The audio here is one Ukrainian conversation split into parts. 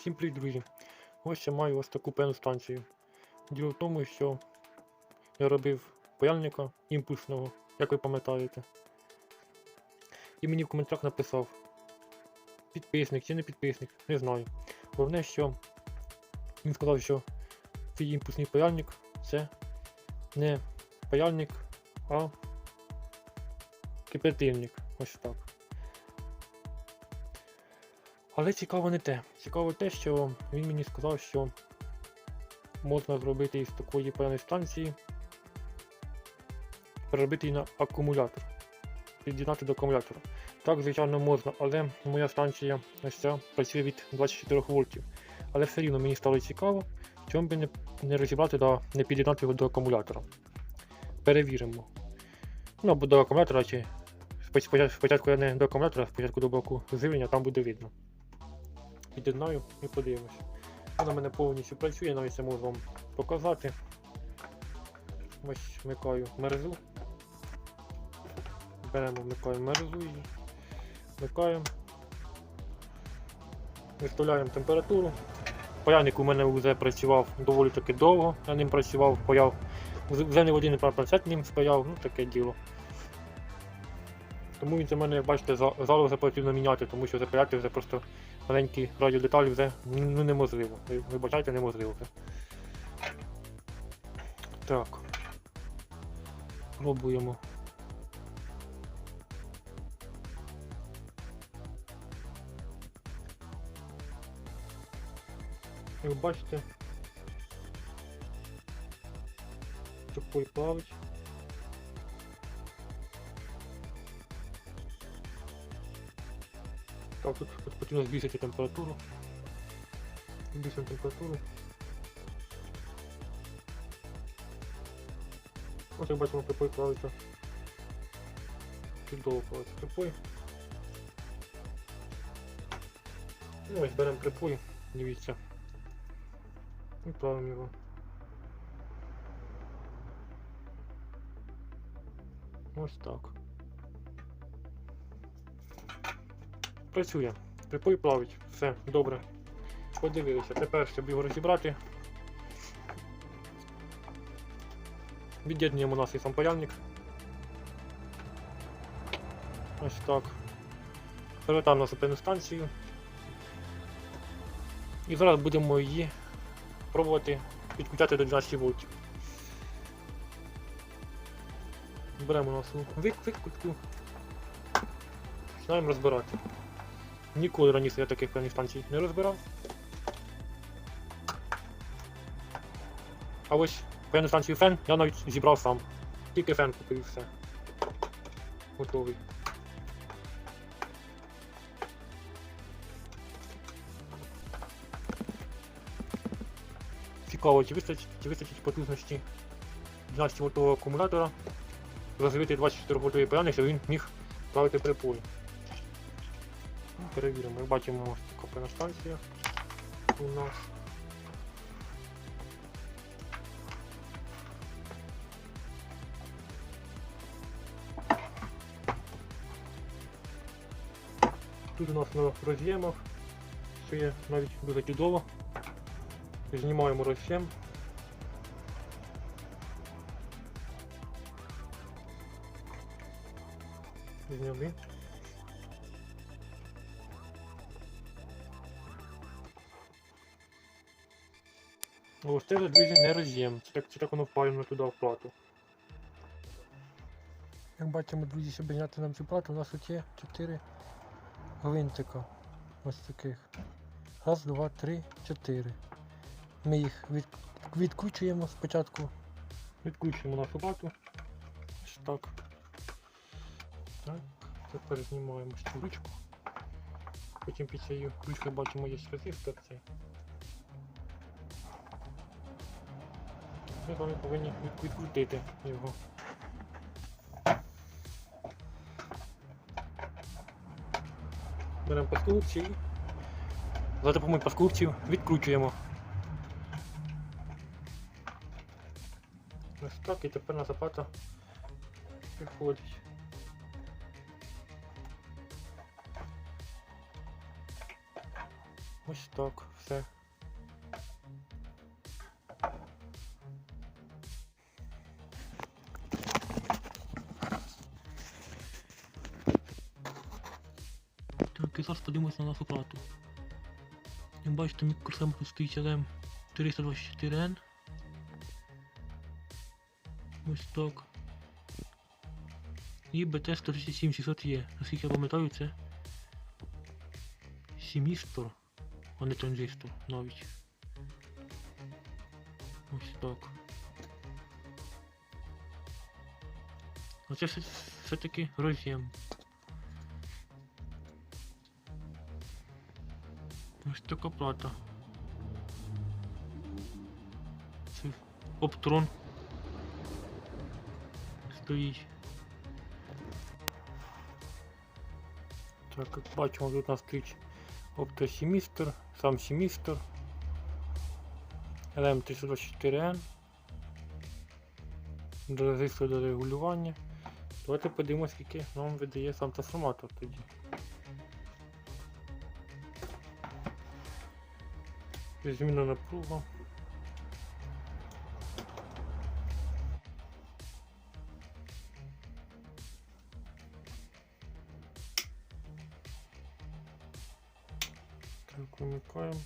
Всім привіт, друзі! Ось я маю ось таку певну станцію. Діло в тому, що я робив паяльника імпульсного, як ви пам'ятаєте. І мені в коментарях написав підписник чи не підписник, не знаю. Головне, що він сказав, що цей імпульсний паяльник це не паяльник, а кипятильник. Ось так. Але цікаво не те. Цікаво те, що він мені сказав, що можна зробити із такої певної станції, переробити її на акумулятор, під'єднати до акумулятора. Так, звичайно, можна, але моя станція ось ця працює від 24 вольтів. Але все рівно мені стало цікаво, чому би не, не розібрати та не під'єднати його до акумулятора. Перевіримо. Ну або до акумулятора, чи спочатку- я не до акумулятора, спочатку до блоку живлення, там буде видно під'єднаю і подивимось. Вона мене повністю працює, навіть це можу вам показати. Ось вмикаю мерзу. Беремо, вмикаємо мерзу і вмикаємо. Виставляємо температуру. Паяльник у мене вже працював доволі таки довго, я ним працював, паяв. Вже не один процент ним спаяв, ну таке діло. Тому він це мене, як бачите, за- залу вже потрібно міняти, тому що запаяти вже просто маленькі радіодеталі вже ну, неможливо. Ви Вибачайте, неможливо. Так. Пробуємо. Як бачите, такий плавить. Так, тут, потрібно збільшити температуру. Збільшимо температуру. Ось як бачимо, припой плавиться. Чудово плавиться припой. Ну ось беремо припой, дивіться. І плавимо його. Ось так. Працює. Припой плавить. Все, добре. Подивилися. Тепер, щоб його розібрати. Від'єднуємо наш сам паяльник. Ось так. Перевертаємо нашу певну станцію. І зараз будемо її пробувати підключати до 12 вольтів. Беремо нашу вик- викрутку. Починаємо розбирати. Ніколи раніше я таких певних станцій не розбирав. А ось певну станцію фен я навіть зібрав сам. Тільки фен купив і все. Готовий. Цікаво, чи вистачить, чи вистачить потужності 12 вольтового акумулятора розвити 24 вольтовий паяльник, щоб він міг плавити припої. Перевіримо, як бачимо певна станція у нас. Тут у нас на роз'ємах, що є навіть дуже чудово. Знімаємо роз'єм. Зняли. Ось це, друзі, не роз'єм. Це так, це так воно впаяно туди в плату. Як бачимо, друзі, щоб зняти нам цю плату, у нас тут є 4 гвинтика. Ось таких. Раз, два, три, чотири. Ми їх від, відкручуємо спочатку. Відкручуємо нашу плату. Ось так. Так. Тепер знімаємо цю ручку. Потім під цією ручкою бачимо є резистор цей. Ми з вами повинні відкрутити його. Беремо паскулці і за допомогою паскулців відкручуємо. Ось так і тепер наша плата виходить. Ось так, все. Зараз подивимось на нашу плату. Як бачите, мікросхема стоїть LM 324N. Ось так. І BT 137 є. Наскільки я пам'ятаю, це семістор, а не транзистор навіть. Ось так. Оце все- все-таки роз'єм. Ось така плата. Оптрон. Стоїть. Так, як бачимо, тут у нас стоїть оптосемістр, сам семістр. LM324N. До до регулювання. Давайте подивимося, скільки нам видає сам трансформатор тоді. Зміна напруга. Так, вимикаємо.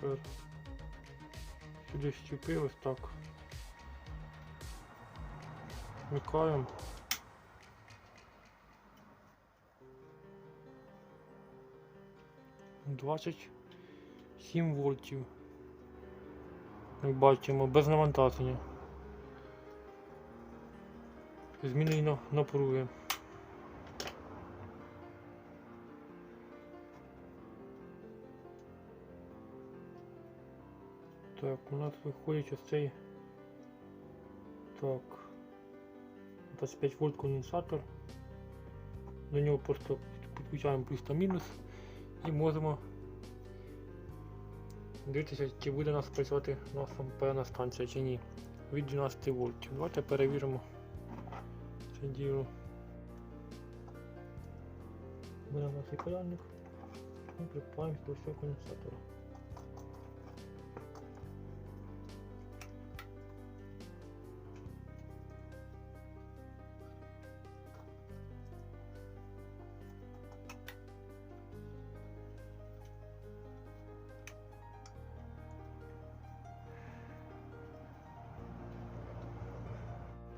Тепер сюди щепи ось так. Вмикаємо. Двадцять сім вольтів. Як бачимо, без навантаження. Змінено напруги. Так, у нас виходить ось цей. Так. 25 вольт конденсатор. До нього просто підключаємо плюс та мінус і можемо дивитися, чи буде у нас працювати наша певна станція чи ні. Від 12 вольтів. Давайте перевіримо це діло. Беремо наш паяльник і припаємо до всього конденсатора.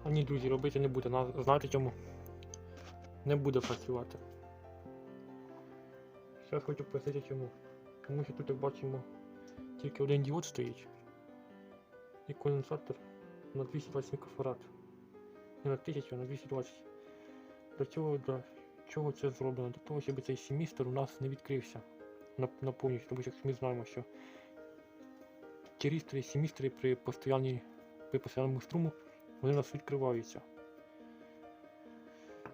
А ні, друзі, робити не буде. Знаєте чому? Не буде працювати. Зараз хочу пояснити чому. Тому що тут як бачимо тільки один діод стоїть. І конденсатор на 220 мікрофарад. Не на 1000, а на 220. Для чого, для чого це зроблено? Для того, щоб цей семістр у нас не відкрився на, повністю, тому що ми знаємо, що тірістри, семістри при постоянній при постійному струму вони у нас відкриваються.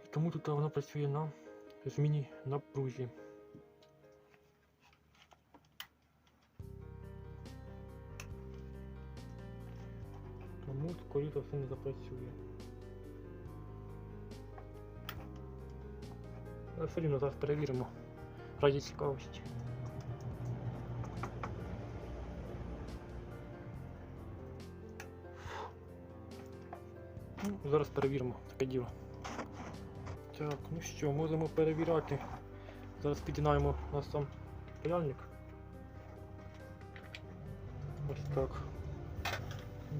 І тому тут вона працює на зміні напрузі. Тому скоріше все не запрацює. Але все рівно зараз перевіримо раді цікавості. Зараз перевіримо таке діло. Так, ну що, можемо перевіряти. Зараз підігнаємо у нас там паяльник. Ось так.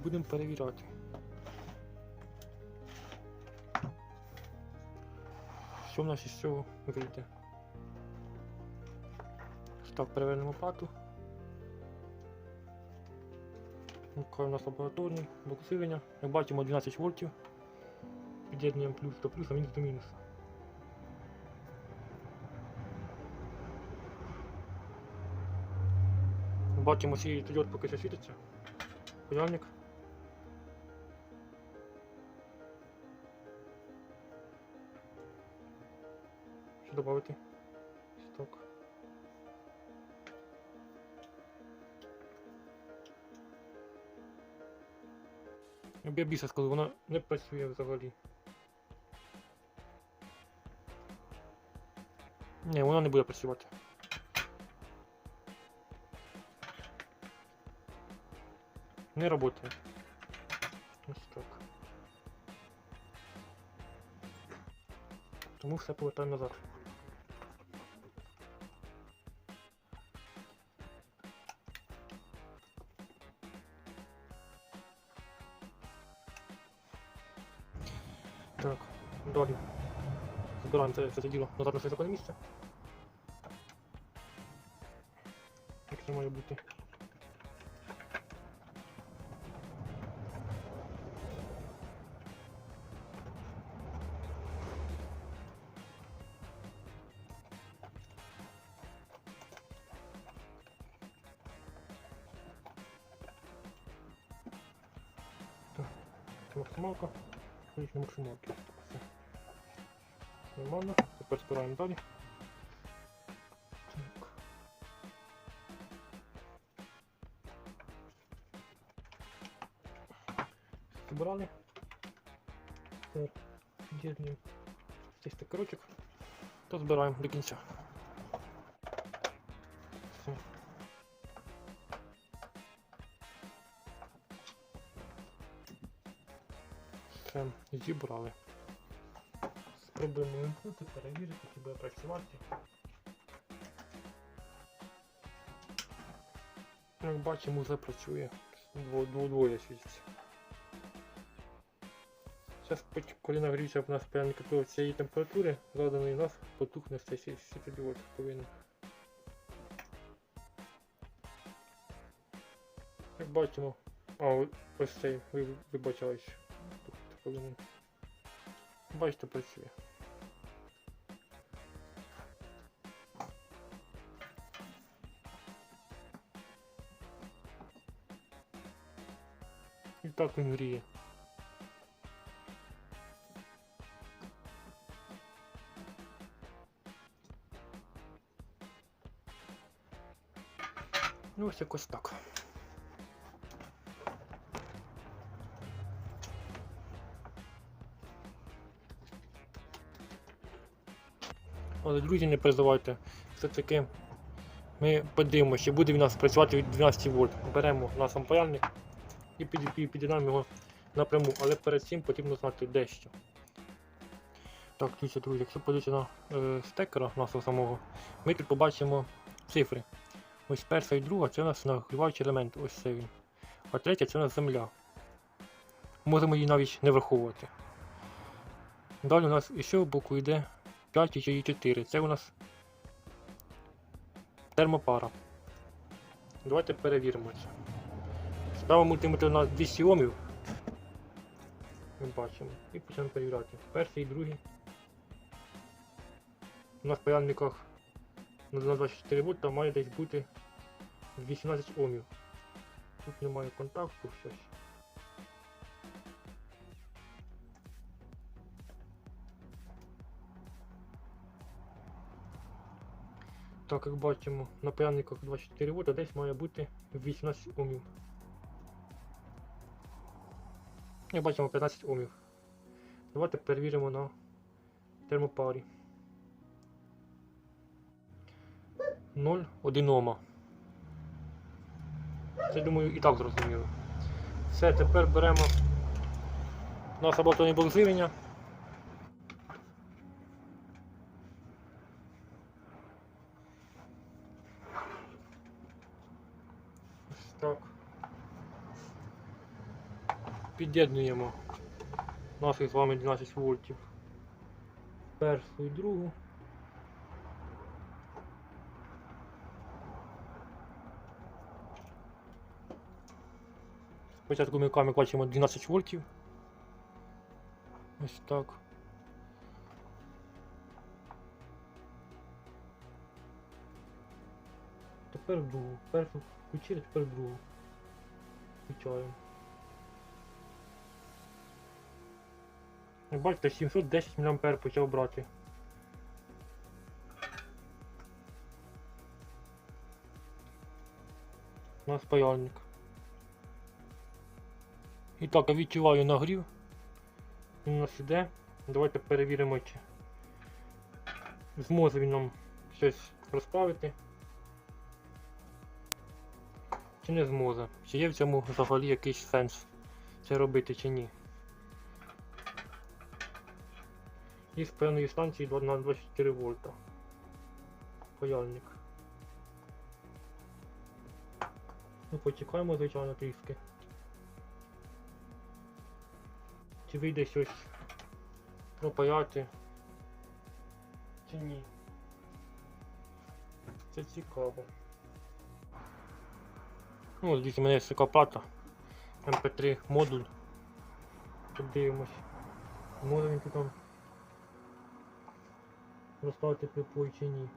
Будемо перевіряти. Що в нас із цього вийде? Так, перевернемо плату. Вмикаю у нас лабораторний блок усилення. Як бачимо 12 вольтів. Під'єднуємо плюс до плюса, мінус до мінуса. Бачимо, цей діод поки що світиться. Паяльник. Що додати? Ну, я біса коли вона не працює взагалі. Ні, вона не буде працювати. Не працює. Ось так. Тому все повертаємо назад. Збираємо це, все це діло назад на своє законне місце. Як це має бути? Так, Нормально. Тепер збираємо далі. Так. Збирали. Тепер під'єднуємо цей стикерочок. То збираємо до кінця. Все. Все, зібрали. Спробуємо вимкнути, перевірити, чи буде працювати. Як бачимо, вже працює. Дво- дво- Двоє світиться. Зараз коли нагріється в нас певний до цієї температури, заданий у нас потухне цей сві- повинен. Як бачимо, а ось цей ви- вибачаюсь. Бачите, працює. Так він гріє. Ну ось якось так. Але друзі, не переживайте. Все-таки ми подивимося, чи буде він у нас працювати від 12 вольт. Беремо наш ампаяльник і під- під- його напряму. Але перед цим потрібно знати дещо. Так, дивіться, друзі, якщо подивитися на е, стекера нашого самого, ми тут побачимо цифри. Ось перша і друга це у нас нагріваючий елемент, ось це він. А третя це у нас земля. Можемо її навіть не враховувати. Далі у нас іще в боку йде 5 і 4. Це у нас термопара. Давайте перевіримо це. Справа мультиметр у нас 200 Омів. Ми бачимо. І почнемо перевіряти. Перший і другий. У нас в паяльниках на 24 вольта має десь бути 18 Омів. Тут немає контакту щось. Так, як бачимо, на паяльниках 24 вольта десь має бути 18 Омів. Як бачимо 15 Омів. Давайте перевіримо на термопарі. 0,1 Ома. Це, думаю, і так зрозуміло. Все, тепер беремо наш саботоні блок живлення. Ось так. Під'єднуємо наших з вами 12 вольтів. Першу і другу. Спочатку ми руками бачимо 12 вольтів. Ось так. Тепер другу. Першу включили, тепер другу. Включаємо. Бачите, 710 мА почав брати. У нас паяльник. І так, я відчуваю нагрів. Він у нас іде. Давайте перевіримо, чи зможе він нам щось розправити. чи не зможе. Чи є в цьому взагалі якийсь сенс це робити чи ні. І з певної станції на 24 вольта. Паяльник. Ну, почекаємо, звичайно, трішки. Чи вийде щось пропаяти? Чи ні? Це цікаво. Ну, дивіться, у мене є така плата. MP3 модуль. Подивимось. Тут там розставити припой чи ні.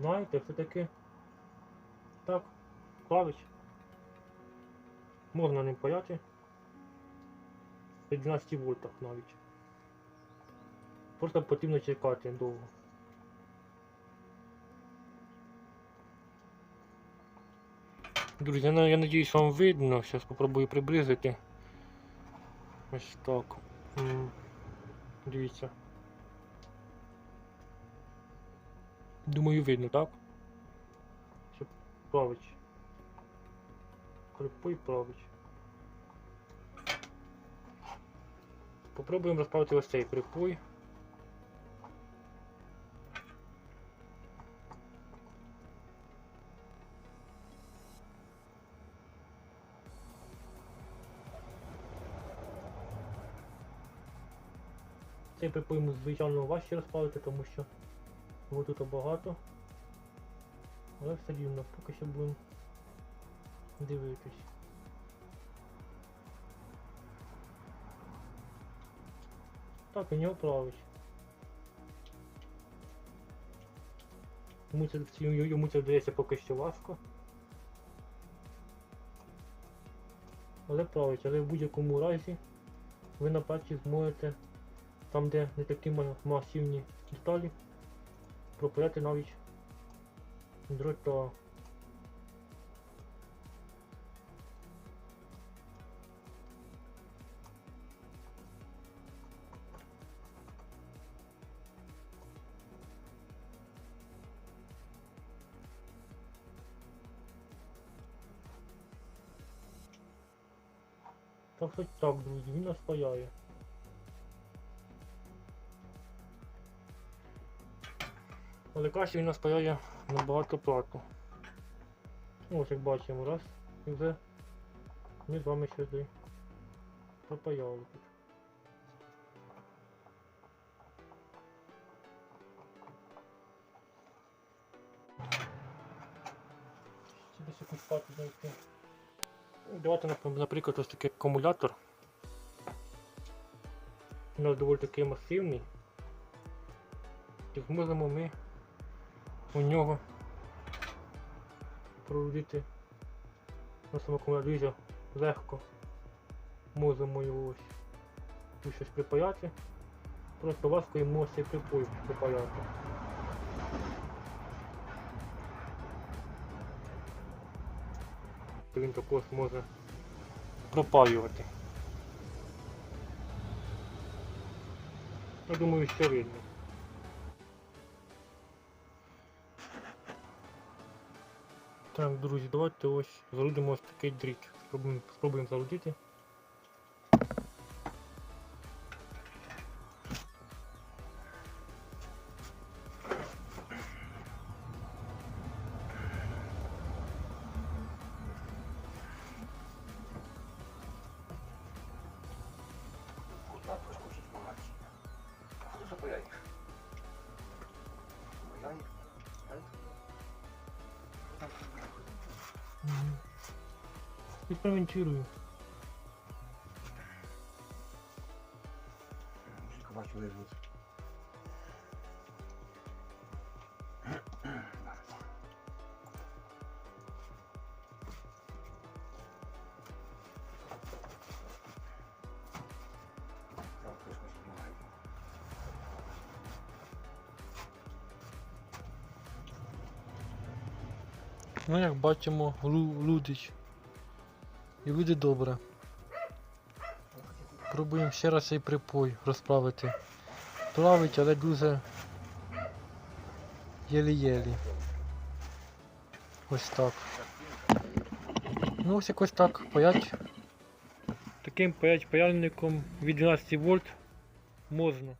Знаєте, все-таки так, клавиш. Можна ним паяти. При 12 вольтах навіть. Просто потрібно чекати довго. Друзі, на- я надіюсь вам видно. Зараз спробую приблизити. Ось так. Дивіться. Думаю, видно, так? Правич. Припой правич. Попробуємо розправити ось цей припой. Цей йому звичайно важче розправити, тому що його тут багато. Але все рівно, поки що будемо дивитись. Так, у нього правиш. Йому це, йому- це вдається поки що важко. Але править, але в будь-якому разі ви на праці зможете там, де не такі ма- масивні деталі, пропаяти навіть дрота. Так хоч так, друзі, він нас паяє. Але краще він нас паяє набагато плату. Ось як бачимо, раз, і вже ми з вами сюди пропаяли тут. Давайте, наприклад, ось такий акумулятор. У нас доволі такий масивний. Зможемо ми у нього проводити на самому акумуляторі легко. Можемо його ось щось припаяти. Просто важко йому цей припой припаяти. Він також може пропаювати. Я думаю, що видно. Так, друзі, давайте ось залудимо ось такий дріт. Спробуємо, спробуємо залудити. Експериментирую. Бачу лежить. Ну, як бачимо, лу- лудить. І буде добре. Пробуємо ще раз цей припой розправити. плавить, але дуже єлі-єлі. Ось так. Ну ось якось так паять. Таким паять паяльником від 12 вольт можна.